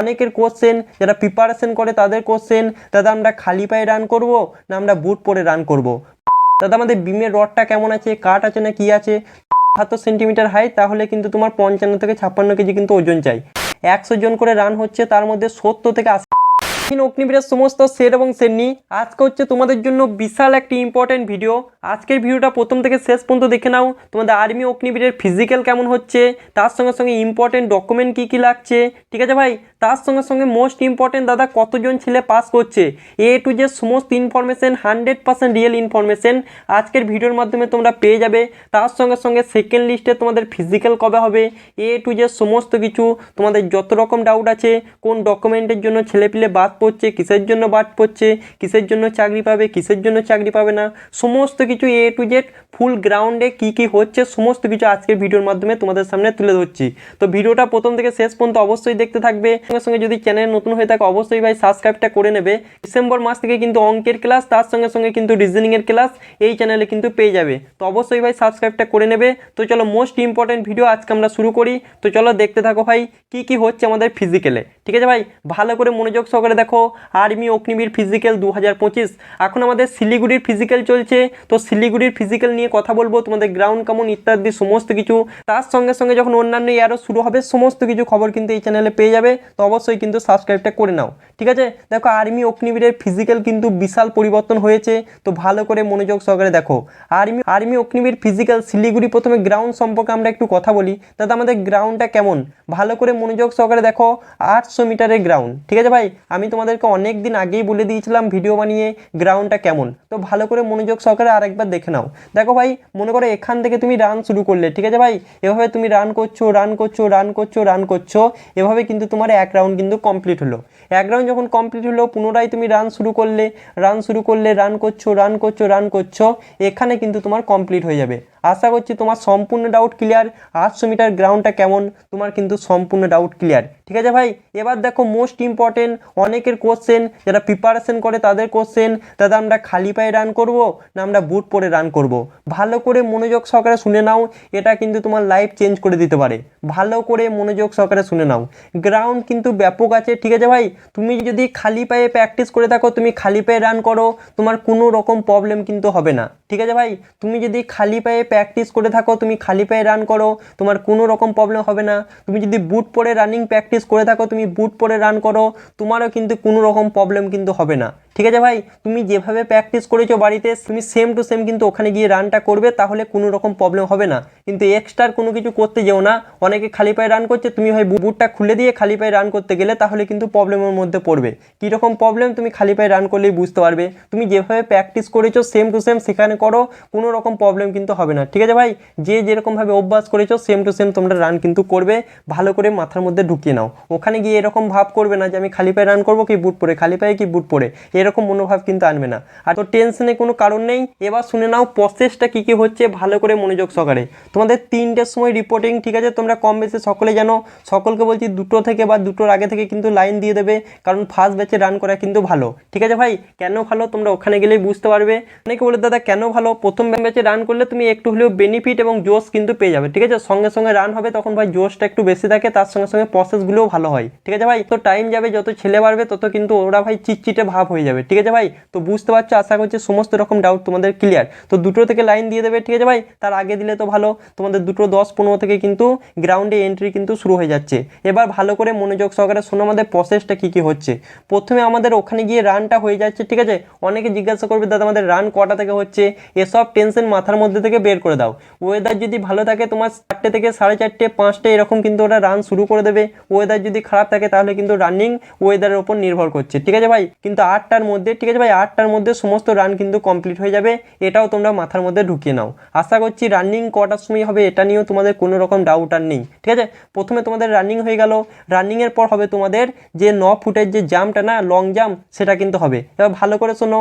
অনেকের কোশ্চেন যারা প্রিপারেশন করে তাদের কোশ্চেন দাদা আমরা খালি পায়ে রান করব না আমরা বুট পরে রান করব? দাদা, আমাদের বিমের রডটা কেমন আছে? কাট আছে না কি আছে? সাতাত্তর সেন্টিমিটার হাই তাহলে কিন্তু তোমার পঞ্চান্ন থেকে ছাপ্পান্ন কেজি কিন্তু ওজন চাই। একশো জন করে রান হচ্ছে, তার মধ্যে সত্তর থেকে আশি তিন অগ্নিবীরের সমস্ত সেট এবং সেটনি। আজকে হচ্ছে তোমাদের জন্য বিশাল একটি ইম্পর্টেন্ট ভিডিও আজকের ভিডিওটা প্রথম থেকে শেষ পর্যন্ত দেখে নাও। তোমাদের আর্মি অগ্নিবীরের ফিজিক্যাল কেমন হচ্ছে, তার সঙ্গে সঙ্গে ইম্পর্টেন্ট ডকুমেন্ট কী কী লাগছে, ঠিক আছে ভাই? তার সঙ্গে সঙ্গে মোস্ট ইম্পর্টেন্ট দাদা কতজন ছেলে পাস করছে এ টু যে সমস্ত information hundred percent real information আজকের ভিডিওর মাধ্যমে তোমরা পেয়ে যাবে। তার সঙ্গে সঙ্গে সেকেন্ড লিস্টে তোমাদের ফিজিক্যাল কবে হবে। এ টু যে সমস্ত কিছু, তোমাদের যত রকম ডাউট আছে, কোন ডকুমেন্টের জন্য ছেলেপিলে বাদ পড়ছে, কিসের জন্য বাদ পড়ছে, কিসের জন্য চাকরি পাবে, কিসের জন্য চাকরি পাবে না, সমস্ত কিছু এ টু জেড ফুল গ্রাউন্ডে কী কী হচ্ছে, সমস্ত কিছু আজকের ভিডিওর মাধ্যমে তোমাদের সামনে তুলে ধরছি। তো ভিডিওটা প্রথম থেকে শেষ পর্যন্ত অবশ্যই দেখতে থাকবে। সঙ্গে সঙ্গে যদি চ্যানেল নতুন হয়ে থাকে, অবশ্যই ভাই সাবস্ক্রাইবটা করে নেবে। ডিসেম্বর মাস থেকে কিন্তু অঙ্কের ক্লাস তার সঙ্গে সঙ্গে কিন্তু রিজনিংয়ের ক্লাস এই চ্যানেলে কিন্তু পেয়ে যাবে। তো অবশ্যই ভাই সাবস্ক্রাইবটা করে নেবে। তো চলো মোস্ট ইম্পর্টেন্ট ভিডিও আজকে আমরা শুরু করি। তো চলো, দেখতে থাকো ভাই, কী কী হচ্ছে আমাদের ফিজিক্যালে ঠিক আছে ভাই? ভালো করে মনোযোগ সহকারে দেখো। আর্মি অগ্নিবীর ফিজিক্যাল দু হাজার পঁচিশ। এখন আমাদের শিলিগুড়ির ফিজিক্যাল চলছে। তো শিলিগুড়ির ফিজিক্যাল নিয়ে কথা বলব, তোমাদের গ্রাউন্ড কেমন ইত্যাদি সমস্ত কিছু। তার সঙ্গে সঙ্গে যখন অন্যান্য ইয়ারও শুরু হবে, সমস্ত কিছু খবর কিন্তু এই চ্যানেলে পেয়ে যাবে। তো অবশ্যই কিন্তু সাবস্ক্রাইবটা করে নাও। ঠিক আছে? দেখো, আর্মি অগ্নিবীরের ফিজিক্যাল কিন্তু বিশাল পরিবর্তন হয়েছে। তো ভালো করে মনোযোগ সহকারে দেখো। Army army Agniveer physical Siliguri প্রথমে গ্রাউন্ড সম্পর্কে আমরা একটু কথা বলি। দাদা আমাদের গ্রাউন্ডটা কেমন? ভালো করে মনোযোগ সহকারে দেখো, আটশো মিটারের গ্রাউন্ড ঠিক আছে ভাই? আমি তোমাদেরকে অনেক দিন আগেই বলে দিয়েছিলাম ভিডিও বানিয়ে গ্রাউন্ডটা কেমন। তো ভালো করে মনোযোগ সহকারে আরেকবার দেখে নাও। দেখো ভাই, মনে করো এখান থেকে তুমি রান শুরু করলে, ঠিক আছে ভাই? এভাবে তুমি রান করছ রান করছ রান করছ রান করছ, এভাবে কিন্তু তোমার এক রাউন্ড কিন্তু কমপ্লিট হলো। এক রাউন্ড যখন কমপ্লিট হলো, পুনরায় তুমি রান শুরু করলে রান শুরু করলে রান করছ রান করছ রান করছ, এখানে কিন্তু তোমার কমপ্লিট হয়ে যাবে। আশা করছি তোমার সম্পূর্ণ ডাউট ক্লিয়ার আটশো মিটার গ্রাউন্ডটা কেমন, তোমার কিন্তু সম্পূর্ণ ডাউট ক্লিয়ার ঠিক আছে ভাই? এবার দেখো মোস্ট ইম্পর্টেন্ট অনেকের কোশ্চেন যারা প্রিপারেশন করে তাদের কোশ্চেন দাদা আমরা খালি পায়ে রান করব না আমরা বুট পরে রান করব? ভালো করে মনোযোগ সহকারে শুনে নাও, এটা কিন্তু তোমার লাইফ চেঞ্জ করে দিতে পারে। ভালো করে মনোযোগ সহকারে শুনে নাও। গ্রাউন্ড কিন্তু ব্যাপক আছে, ঠিক আছে ভাই? তুমি যদি খালি পায়ে প্র্যাকটিস করে থাকো, তুমি খালি পায়ে রান করো, তোমার কোনো রকম প্রবলেম কিন্তু হবে না। ঠিক আছে ভাই? তুমি যদি খালি পায়ে প্র্যাকটিস করে থাকো, তুমি খালি পায়ে রান করো, তোমার কোনো রকম প্রবলেম হবে না। তুমি যদি বুট পরে রানিং প্র্যাকটিস করে থাকো, তুমি বুট পরে রান করো, তোমারও কিন্তু কোনো রকম প্রবলেম কিন্তু হবে না। ঠিক আছে ভাই? তুমি যেভাবে প্র্যাকটিস করেছ বাড়িতে, তুমি সেম টু সেম কিন্তু ওখানে গিয়ে রানটা করবে, তাহলে কোনো রকম প্রবলেম হবে না। কিন্তু এক্সট্রার কোনো কিছু করতে যেও না। অনেকে খালি পায়ে রান করছে, তুমি ভাই বুটটা খুলে দিয়ে খালি পায়ে রান করতে গেলে তাহলে কিন্তু প্রবলেমের মধ্যে পড়বে। কীরকম প্রবলেম তুমি খালি পায়ে রান করলেই বুঝতে পারবে। তুমি যেভাবে প্র্যাকটিস করেছ সেম টু সেম সেখানে করো, কোনো রকম প্রবলেম কিন্তু হবে না। ঠিক আছে ভাই? যে যেরকমভাবে অভ্যাস করেছ সেম টু সেম তোমরা রান কিন্তু করবে। ভালো করে মাথার মধ্যে ঢুকিয়ে নাও। ওখানে গিয়ে এরকম ভাব করবে না যে আমি খালি পায়ে রান করব কি বুট পরে, খালি পায়ে কি বুট পরে? এরকম মনোভাব কিন্তু আনবে না। আর তো টেনশনে কোনো কারণ নেই। এবার শুনে নাও প্রসেসটা কী কী হচ্ছে, ভালো করে মনোযোগ সহকারে। তোমাদের তিনটের সময় রিপোর্টিং ঠিক আছে? তোমরা কম বেশি সকলে জানো। সকলকে বলছি দুটো থেকে বা দুটোর আগে থেকে কিন্তু লাইন দিয়ে দেবে। কারণ ফার্স্ট ব্যাচে রান করা কিন্তু ভালো। ঠিক আছে ভাই? কেন ভালো? তোমরা ওখানে গেলেই বুঝতে পারবে। অনেকে বলে, দাদা, কেন ভালো? প্রথম ব্যাচে রান করলে তুমি একটু হলেও বেনিফিট এবং জোশ কিন্তু পেয়ে যাবে। ঠিক আছে? সঙ্গে সঙ্গে রান হবে, তখন ভাই জোশটা একটু বেশি থাকে। তার সঙ্গে সঙ্গে প্রসেসগুলোও ভালো হয়। ঠিক আছে ভাই? তো টাইম যাবে, যত ছেলে বাড়বে তত কিন্তু ওরা ভাই চিটচিটে ভাব হয়ে যাবে। ঠিক আছে ভাই? তো বুঝতে পারছ? আশা করছি সমস্ত রকম ডাউট তোমাদের ক্লিয়ার তো দুটো থেকে লাইন দিয়ে দেবে, ঠিক আছে ভাই? তার আগে দিলে তো ভালো। তোমাদের দুটো দশ পনেরো থেকে কিন্তু গ্রাউন্ডে এন্ট্রি কিন্তু শুরু হয়ে যাচ্ছে। এবার ভালো করে মনোযোগ সহকারে শোনো আমাদের প্রসেসটা কী কী হচ্ছে। প্রথমে আমাদের ওখানে গিয়ে রানটা হয়ে যাচ্ছে, ঠিক আছে? অনেকে জিজ্ঞাসা করবে, দাদা, আমাদের রান কটা থেকে হচ্ছে? এসব টেনশন মাথার মধ্যে থেকে বের করে দাও। ওয়েদার যদি ভালো থাকে, তোমার চারটে থেকে সাড়ে চারটে, পাঁচটা এরকম কিন্তু ওরা রান শুরু করে দেবে। ওয়েদার যদি খারাপ থাকে, তাহলে কিন্তু রানিং ওয়েদারের উপর নির্ভর করছে। ঠিক আছে ভাই? কিন্তু আটটার মধ্যে, ঠিক আছে ভাই? আটটার মধ্যে সমস্ত রান কিন্তু কমপ্লিট হয়ে যাবে। এটাও তোমরা মাথার মধ্যে ঢুকিয়ে নাও। আশা করছি রানিং কটার সময় হবে এটা নিয়েও তোমাদের কোনো রকম ডাউট আর নেই। ঠিক আছে? প্রথমে তোমাদের রানিং হয়ে গেল। রানিংয়ের পর হবে তোমাদের যে ন ফুটের যে জাম্পটা না লং জাম্প সেটা কিন্তু হবে। এবার ভালো করে শোনো।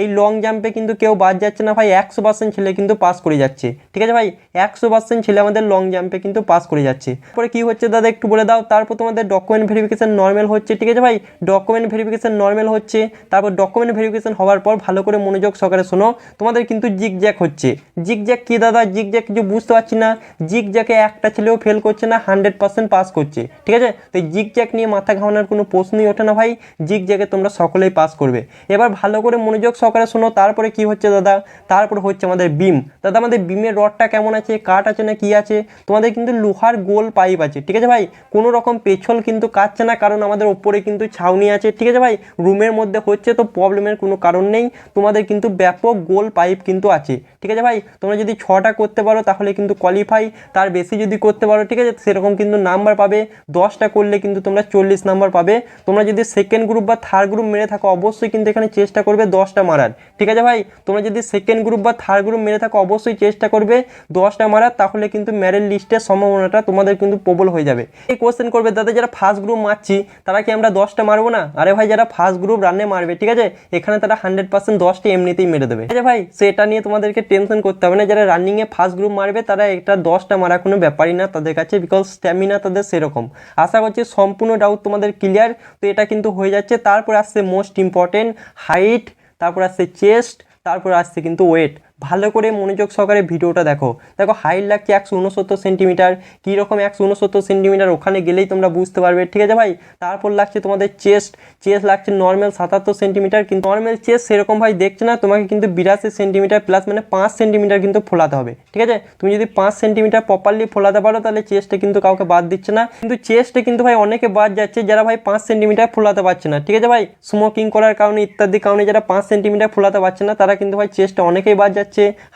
এই লং জাম্পে কিন্তু কেউ বাদ যাচ্ছে না ভাই, একশো পার্সেন্ট ছেলে কিন্তু পাস করে যাচ্ছে। ঠিক আছে ভাই? একশো পার্সেন্ট ছেলে আমাদের লং জাম্পে কিন্তু পাস করে যাচ্ছে। তারপরে কি হচ্ছে দাদা একটু বলে দাও? তারপর তোমাদের ডকুমেন্ট ভেরিফিকেশন নর্মাল হচ্ছে, ঠিক আছে ভাই? ডকুমেন্ট ভেরিফিকেশান নর্মাল হচ্ছে। তারপর ডকুমেন্ট ভেরিফিকেশন হওয়ার পর ভালো করে মনোযোগ সহকারে শোনো। তোমাদের কিন্তু জিগ জ্যাক হচ্ছে। জিগ জ্যাক কি দাদা? জিগ জ্যাক কিছু বুঝতে পারছি না। জিগ জ্যাকে একটা ছেলেও ফেল করছে না হান্ড্রেড পার্সেন্ট পাস করছে। ঠিক আছে? তো জিগ জ্যাক নিয়ে মাথা ঘামানোর কোনো প্রশ্নই ওঠে না ভাই। জিগ জ্যাকে তোমরা সকলেই পাস করবে। এবার ভালো করে মনোযোগ সহকারে শোনো, তারপরে কি হচ্ছে দাদা? তারপরে হচ্ছে আমাদের বিম। দাদা, আমাদের বিমের রডটা কেমন আছে? কাঠ আছে না কি আছে? তোমাদের কিন্তু লোহার গোল পাইপ আছে, ঠিক আছে ভাই? কোনো রকম পেছল কিন্তু কাটছে না, কারণ আমাদের ওপরে কিন্তু ছাউনি আছে, ঠিক আছে ভাই? রুমের মধ্যে হচ্ছে তো প্রবলেমের কোনো কারণ নেই, তোমাদের কিন্তু ব্যাপক গোল পাইপ কিন্তু আছে, ঠিক আছে ভাই? তোমরা যদি ছটা করতে পারো, তাহলে কিন্তু কোয়ালিফাই তার বেশি যদি করতে পারো, ঠিক আছে? সেরকম কিন্তু নাম্বার পাবে, দশটা করলে কিন্তু তোমরা চল্লিশ নাম্বার পাবে। তোমরা যদি সেকেন্ড গ্রুপ বা থার্ড গ্রুপ মেরে থাকো, অবশ্যই কিন্তু এখানে চেষ্টা করবে দশটা মারার ঠিক আছে ভাই? তোমরা যদি সেকেন্ড গ্রুপ বা থার্ড গ্রুপ মেরে থাকো, অবশ্যই চেষ্টা করবে দশটা মারার তাহলে কিন্তু ম্যারেল লিস্টের সম্ভাবনাটা তোমাদের কিন্তু প্রবল হয়ে যাবে। এই কোশ্চেন করবে, দাদা যারা ফার্স্ট গ্রুপ মারছি, তারা কি আমরা দশটা মারবো না? আরে ভাই, যারা ফার্স্ট গ্রুপ রান্নে মারবে, ঠিক আছে? এখানে তারা হান্ড্রেড পার্সেন্ট দশটা এমনিতেই মেরে দেবে। ঠিক আছে ভাই সেটা নিয়ে তোমাদেরকে টেনশন করতে হবে না। যারা রানিংয়ে ফার্স্ট গ্রুপ মারবে, তারা এটা দশটা মারা কোনো ব্যাপারই না তাদের কাছে বিকজ স্ট্যামিনা তাদের সেরকম। আশা করছি সম্পূর্ণ ডাউট তোমাদের ক্লিয়ার তো এটা কিন্তু হয়ে যাচ্ছে। তারপর আসছে মোস্ট ইম্পর্টেন্ট হাইট তারপর আসছে চেস্ট তারপর আসছে কিন্তু ওয়েট ভালো করে মনোযোগ সহকারে ভিডিওটা দেখো। দেখো, হাইট লাগছে একশো উনসত্তর সেন্টিমিটার। কীরকম একশো উনসত্তর সেন্টিমিটার? ওখানে গেলেই তোমরা বুঝতে পারবে। ঠিক আছে ভাই? তারপর লাগছে তোমাদের চেস্ট। চেস্ট লাগছে নর্মাল সাতাত্তর সেন্টিমিটার, কিন্তু নর্মাল চেস্ট সেরকম ভাই দেখছে না, তোমাকে কিন্তু বিরাশি সেন্টিমিটার প্লাস মানে পাঁচ সেন্টিমিটার কিন্তু ফোলাতে হবে। ঠিক আছে? তুমি যদি পাঁচ সেন্টিমিটার প্রপারলি ফোলাতে পারো, তাহলে চেস্টে কিন্তু কাউকে বাদ দিচ্ছে না। কিন্তু চেস্টে কিন্তু ভাই অনেকে বাদ যাচ্ছে যারা ভাই পাঁচ সেন্টিমিটার ফোলাতে পারছে না। ঠিক আছে ভাই? স্মোকিং করার কারণে ইত্যাদি কারণে যারা পাঁচ সেন্টিমিটার ফোলাতে পারছে না, তারা কিন্তু ভাই চেস্টে অনেকেই বাদ যাচ্ছে।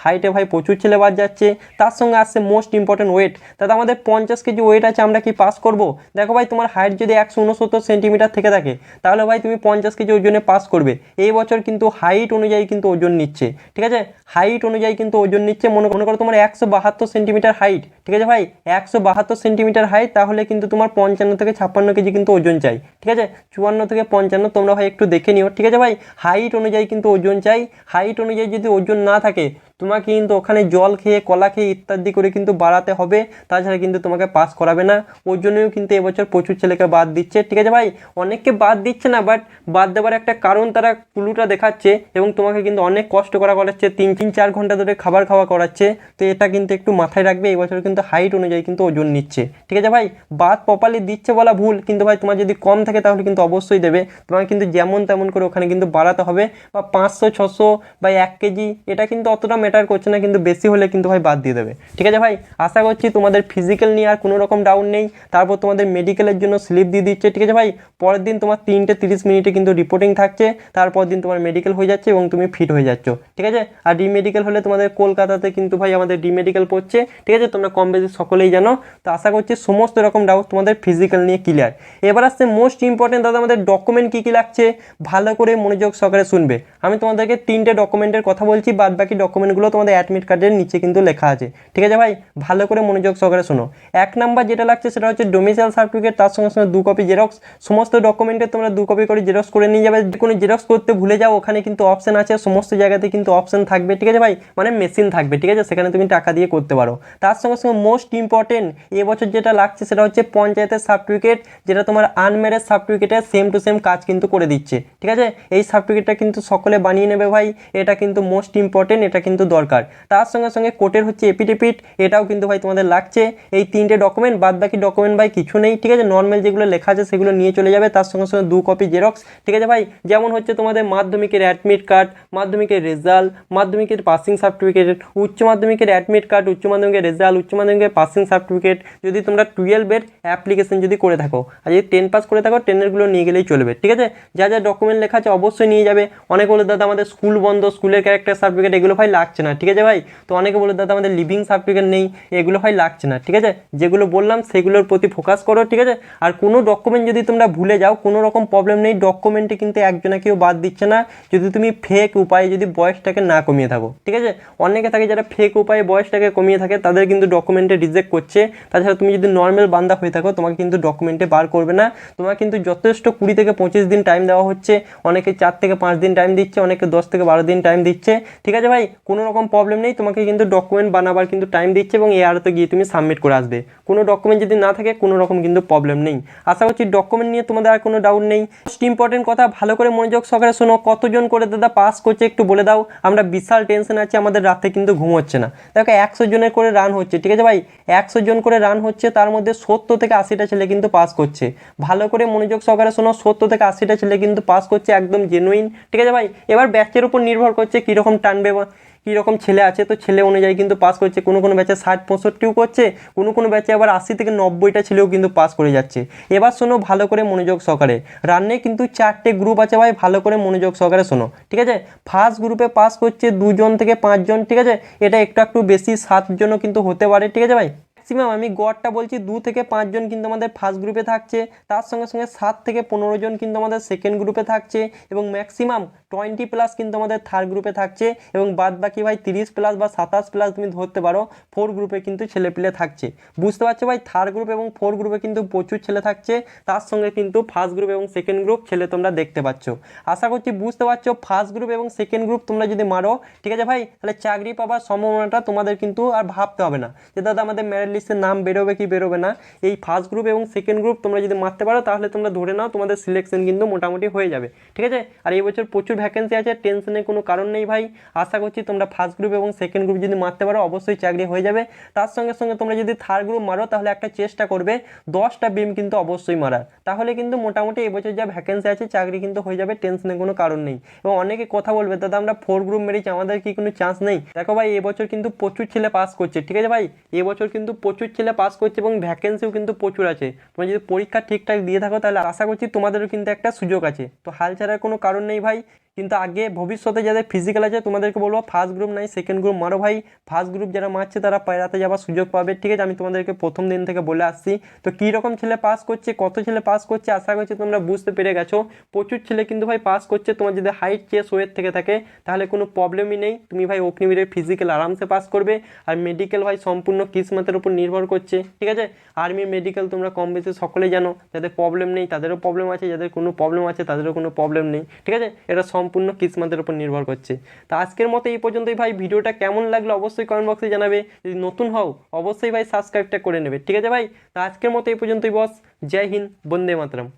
হাইটে ভাই প্রচুর ছেলে বাদ যাচ্ছে, তার সঙ্গে আসছে মোস্ট ইম্পর্টেন্ট ওয়েট তাতে আমাদের পঞ্চাশ কেজি ওয়েট আছে, আমরা কি পাস করব? দেখো ভাই, তোমার হাইট যদি একশো উনসত্তর সেন্টিমিটার থেকে থাকে, তাহলে ভাই তুমি পঞ্চাশ কেজি ওজনে পাস করবে। এই বছর কিন্তু হাইট অনুযায়ী কিন্তু ওজন নিচ্ছে, ঠিক আছে? হাইট অনুযায়ী কিন্তু ওজন নিচ্ছে, মনে মনে করো তোমার একশো বাহাত্তর সেন্টিমিটার হাইট ঠিক আছে ভাই? একশো বাহাত্তর সেন্টিমিটার হাইট তাহলে কিন্তু তোমার পঞ্চান্ন থেকে ছাপ্পান্ন কেজি কিন্তু ওজন চাই, ঠিক আছে? চুয়ান্ন থেকে পঞ্চান্ন, তোমরা ভাই একটু দেখে নিও, ঠিক আছে ভাই? হাইট অনুযায়ী কিন্তু ওজন চাই হাইট অনুযায়ী যদি ওজন না থাকে quê? তোমাকে কিন্তু ওখানে জল খেয়ে, কলা খেয়ে ইত্যাদি করে কিন্তু বাড়াতে হবে। তাছাড়া কিন্তু তোমাকে পাস করাবে না। ওর জন্যও কিন্তু এবছর প্রচুর ছেলেকে বাদ দিচ্ছে। ঠিক আছে ভাই? অনেককে বাদ দিচ্ছে না বাট বাদ দেওয়ার একটা কারণ তারা কুলুটা দেখাচ্ছে এবং তোমাকে কিন্তু অনেক কষ্ট করা করাচ্ছে। তিন তিন, চার ঘণ্টা ধরে খাবার খাওয়া করাচ্ছে। তো এটা কিন্তু একটু মাথায় রাখবে। এবছর কিন্তু হাইট অনুযায়ী কিন্তু ওজন নিচ্ছে। ঠিক আছে ভাই? বাদ প্রপারলি দিচ্ছে বলা ভুল, কিন্তু ভাই তোমার যদি কম থাকে তাহলে কিন্তু অবশ্যই দেবে। তোমাকে কিন্তু যেমন তেমন করে ওখানে কিন্তু বাড়াতে হবে। বা পাঁচশো, ছশো বা এক কেজি, এটা কিন্তু অতটা ম্যাটার করছে না, কিন্তু বেশি হলে কিন্তু ভাই বাদ দিয়ে দেবে। ঠিক আছে ভাই? আশা করছি তোমাদের ফিজিক্যাল নিয়ে আর কোনো রকম ডাউন নেই। তারপর তোমাদের মেডিকেলের জন্য স্লিপ দিয়ে দিচ্ছে। ঠিক আছে ভাই? পরের দিন তোমার তিনটে তিরিশ মিনিটে কিন্তু রিপোর্টিং থাকছে। তারপর দিন তোমার মেডিকেল হয়ে যাচ্ছে এবং তুমি ফিট হয়ে যাচ্ছ। ঠিক আছে? আর ডি মেডিকেল হলে তোমাদের কলকাতাতে কিন্তু ভাই আমাদের ডি মেডিকেল পড়ছে। ঠিক আছে? তোমরা কম বেশি সকলেই জানো। তো আশা করছি সমস্ত রকম ডাউট তোমাদের ফিজিক্যাল নিয়ে ক্লিয়ার এবার আসছে মোস্ট ইম্পর্টেন্ট দাদা, আমাদের ডকুমেন্ট কী কী লাগছে? ভালো করে মনোযোগ সহকারে শুনবে। আমি তোমাদেরকে তিনটে ডকুমেন্টের কথা বলছি, বাদ বাকি ডকুমেন্টগুলো তোমাদের অ্যাডমিট কার্ডের নিচে কিন্তু লেখা আছে। ঠিক আছে ভাই? ভালো করে মনোযোগ সহকারে শোনো। এক নাম্বার যেটা লাগছে সেটা হচ্ছে ডোমিসাইল সার্টিফিকেট তার সঙ্গে সঙ্গে দু কপি জেরক্স সমস্ত ডকুমেন্টে তোমরা দু কপি করে জেরক্স করে নিয়ে যাবে। কোনো জেরক্স করতে ভুলে যাও, ওখানে কিন্তু অপশন আছে। সমস্ত জায়গাতে কিন্তু অপশন থাকবে। ঠিক আছে ভাই? মানে মেশিন থাকবে। ঠিক আছে? সেখানে তুমি টাকা দিয়ে করতে পারো। তার সঙ্গে সঙ্গে মোস্ট ইম্পর্টেন্ট এবছর যেটা লাগছে সেটা হচ্ছে পঞ্চায়েতের সার্টিফিকেট যেটা তোমার আনম্যারেজ সার্টিফিকেটের সেম টু সেম কাজ কিন্তু করে দিচ্ছে। ঠিক আছে? এই সার্টিফিকেটটা কিন্তু সকলে বানিয়ে নেবে ভাই। এটা কিন্তু মোস্ট ইম্পর্টেন্ট এটা কিন্তু দরকার। তার সঙ্গে সঙ্গে কোর্টের হচ্ছে এপিডেপিট এটাও কিন্তু ভাই তোমাদের লাগছে। এই তিনটে ডকুমেন্ট বাদ বাকি ডকুমেন্ট ভাই কিছু নেই, ঠিক আছে? নর্মাল যেগুলো লেখা আছে সেগুলো নিয়ে চলে যাবে, তার সঙ্গে সঙ্গে দু কপি জেরক্স ঠিক আছে ভাই? যেমন হচ্ছে তোমাদের মাধ্যমিকের অ্যাডমিট কার্ড মাধ্যমিকের রেজাল্ট মাধ্যমিকের পাসিং সার্টিফিকেট উচ্চ মাধ্যমিকের অ্যাডমিট কার্ড উচ্চ মাধ্যমিকের রেজাল্ট উচ্চ মাধ্যমিকের পাসিং সার্টিফিকেট যদি তোমরা টুয়েলভের অ্যাপ্লিকেশন যদি করে থাকো, আর যদি টেন পাস করে থাকো টেনেরগুলো নিয়ে গেলেই চলবে, ঠিক আছে? যা যা ডকুমেন্ট লেখা আছে অবশ্যই নিয়ে যাবে। অনেক বলে, দাদা, আমাদের স্কুল বন্ধ স্কুলের ক্যারেক্টার সার্টিফিকেট এগুলো ভাই লাগছে লাগছে না, ঠিক আছে ভাই? তো অনেকে বলে, দাদা, আমাদের লিভিং সার্টিফিকেট নেই। এগুলো ভাই লাগছে না, ঠিক আছে? যেগুলো বললাম, সেগুলোর প্রতি ফোকাস করো, ঠিক আছে? আর কোনো ডকুমেন্ট যদি তোমরা ভুলে যাও, কোনো রকম প্রবলেম নেই ডকুমেন্টে কিন্তু একজনে কেউ বাদ দিচ্ছে না। যদি তুমি ফেক উপায়ে যদি বয়সটাকে না কমিয়ে থাকো, ঠিক আছে? অনেকে থাকে যারা ফেক উপায়ে বয়সটাকে কমিয়ে থাকে, তাদের কিন্তু ডকুমেন্টে রিজেক্ট করছে। তাছাড়া তুমি যদি নর্মাল বান্দা হয়ে থাকো, তোমাকে কিন্তু ডকুমেন্টে বার করবে না। তোমার কিন্তু যথেষ্ট কুড়ি থেকে পঁচিশ দিন টাইম দেওয়া হচ্ছে। অনেকে চার থেকে পাঁচ দিন টাইম দিচ্ছে, অনেকে দশ থেকে বারো দিন টাইম দিচ্ছে। ঠিক আছে ভাই? কোনো রকম প্রবলেম নেই, তোমাকে কিন্তু ডকুমেন্ট বানাবার কিন্তু টাইম দিচ্ছে এবং এআরতে গিয়ে তুমি সাবমিট করে আসবে। কোনো ডকুমেন্ট যদি না থাকে কোনো রকম কিন্তু প্রবলেম নেই। আশা করছি ডকুমেন্ট নিয়ে তোমাদের আর কোনো ডাউট নেই। মোস্ট ইম্পর্টেন্ট কথা, ভালো করে মনোযোগ সহকারে শোনো। কতজন করে দাদা পাস করছে একটু বলে দাও। আমরা বিশাল টেনশন আছে, আমাদের রাতে কিন্তু ঘুম হচ্ছে না। দেখো, একশো জনের করে রান হচ্ছে, ঠিক আছে ভাই? একশো জন করে রান হচ্ছে, তার মধ্যে সত্তর থেকে আশিটা ছেলে কিন্তু পাস করছে। ভালো করে মনোযোগ সহকারে শোনো, সত্তর থেকে আশিটা ছেলে কিন্তু পাস করছে, একদম জেনুইন ঠিক আছে ভাই? এবার ব্যাচের উপর নির্ভর করছে কীরকম টানবে বা কীরকম ছেলে আছে, তো ছেলে অনুযায়ী কিন্তু পাস করছে। কোনো কোনো ব্যাচে ষাট, পঁয়ষট্টিও করছে, কোনো কোনো ব্যাচে আবার আশি থেকে নব্বইটা ছেলেও কিন্তু পাস করে যাচ্ছে। এবার শোনো, ভালো করে মনোযোগ সহকারে। রান্নে কিন্তু চারটে গ্রুপ আছে ভাই, ভালো করে মনোযোগ সহকারে শোনো, ঠিক আছে? ফার্স্ট গ্রুপে পাস করছে দুজন থেকে পাঁচজন, ঠিক আছে? এটা একটু একটু বেশি, সাতজনও কিন্তু হতে পারে, ঠিক আছে ভাই? ম্যাক্সিমাম আমি গড়টা বলছি দু থেকে পাঁচজন কিন্তু আমাদের ফার্স্ট গ্রুপে থাকছে। তার সঙ্গে সঙ্গে সাত থেকে পনেরো জন কিন্তু আমাদের সেকেন্ড গ্রুপে থাকছে এবং ম্যাক্সিমাম টোয়েন্টি প্লাস কিন্তু আমাদের থার্ড গ্রুপে থাকছে এবং বাদ বাকি ভাই তিরিশ প্লাস বা সাতাশ প্লাস তুমি ধরতে পারো ফোর গ্রুপে কিন্তু ছেলেপিলে থাকছে। বুঝতে পারছ ভাই? থার্ড গ্রুপ এবং ফোর গ্রুপে কিন্তু প্রচুর ছেলে থাকছে, তার সঙ্গে কিন্তু ফার্স্ট গ্রুপ এবং সেকেন্ড গ্রুপ ছেলে তোমরা দেখতে পাচ্ছ। আশা করছি বুঝতে পারছ ফার্স্ট গ্রুপ এবং সেকেন্ড গ্রুপ তোমরা যদি মারো, ঠিক আছে ভাই? তাহলে চাকরি পাওয়ার সম্ভাবনাটা তোমাদের কিন্তু আর ভাবতে হবে না। যে দাদা আমাদের লিস্টের নাম বেরোবে কি বেরোবে না, এই ফার্স্ট গ্রুপ এবং সেকেন্ড গ্রুপ তোমরা যদি মারতে পারো, তাহলে তোমরা ধরে নাও তোমাদের সিলেকশন কিন্তু মোটামুটি হয়ে যাবে। ঠিক আছে? আর এই বছর প্রচুর ভ্যাকেন্সি আছে টেনশনের কোনো কারণ নেই ভাই। আশা করছি তোমরা ফার্স্ট গ্রুপ এবং সেকেন্ড গ্রুপ যদি মারতে পারো, অবশ্যই চাকরি হয়ে যাবে। তার সঙ্গে সঙ্গে তোমরা যদি থার্ড গ্রুপ মারো, তাহলে একটা চেষ্টা করবে, দশটা বিম কিন্তু অবশ্যই মারার। তাহলে কিন্তু মোটামুটি এবছর যা ভ্যাকেন্সি আছে, চাকরি কিন্তু হয়ে যাবে টেনশনের কোনো কারণ নেই। এবং অনেকে কথা বলবে, দাদা, আমরা ফোর গ্রুপ মেরেছি, আমাদের কি কোনো চান্স নেই? দেখো ভাই এবছর কিন্তু প্রচুর ছেলে পাস করছে। ঠিক আছে ভাই? এবছর কিন্তু প্রচুর ছেলে পাস করছে এবং ভ্যাকেন্সিও কিন্তু প্রচুর আছে। তোমরা যদি পরীক্ষা ঠিকঠাক দিয়ে থাকো, তাহলে আশা করছি তোমাদেরও কিন্তু একটা সুযোগ আছে। তো হাল ছাড়ার কোনো কারণ নেই ভাই, কিন্তু আগে ভবিষ্যতে যাদের ফিজিক্যাল আছে, তোমাদেরকে বলব ফার্স্ট গ্রুপ নাই সেকেন্ড গ্রুপ মারো ভাই। ফার্স্ট গ্রুপ যারা মারছে, তারা পায়রাতে যাওয়ার সুযোগ পাবে। ঠিক আছে, আমি তোমাদেরকে প্রথম দিন থেকে বলে আসছি। তো কী রকম ছেলে পাস করছে, কত ছেলে পাস করছে, আশা করছি তোমরা বুঝতে পেরে গেছো। প্রচুর ছেলে কিন্তু ভাই পাস করছে, তোমার যদি হাইট চেস ওয়েট থেকে থাকে, তাহলে কোনো প্রবলেমই নেই। তুমি ভাই অগ্নিবীরের ফিজিক্যাল আরামসে পাস করবে। আর মেডিকেল ভাই সম্পূর্ণ কিসমতের উপর নির্ভর করছে, ঠিক আছে? আর্মি মেডিকেল তোমরা কম বেশি সকলে জানো, যাদের প্রবলেম নেই তাদেরও প্রবলেম আছে, যাদের কোনো প্রবলেম আছে তাদেরও কোনো প্রবলেম নেই, ঠিক আছে? এটা সম্পূর্ণ কিসমাতের উপর নির্ভর করছে। তো আজকের মতো এই পর্যন্তই ভাই, ভিডিওটা কেমন লাগল অবশ্যই কমেন্ট বক্সে জানাবে, যদি নতুন হও অবশ্যই ভাই সাবস্ক্রাইবটা করে নেবে, ঠিক আছে ভাই? তো আজকের মতো এই পর্যন্তই বস, জয় হিন্দ, বন্দে মাতরম।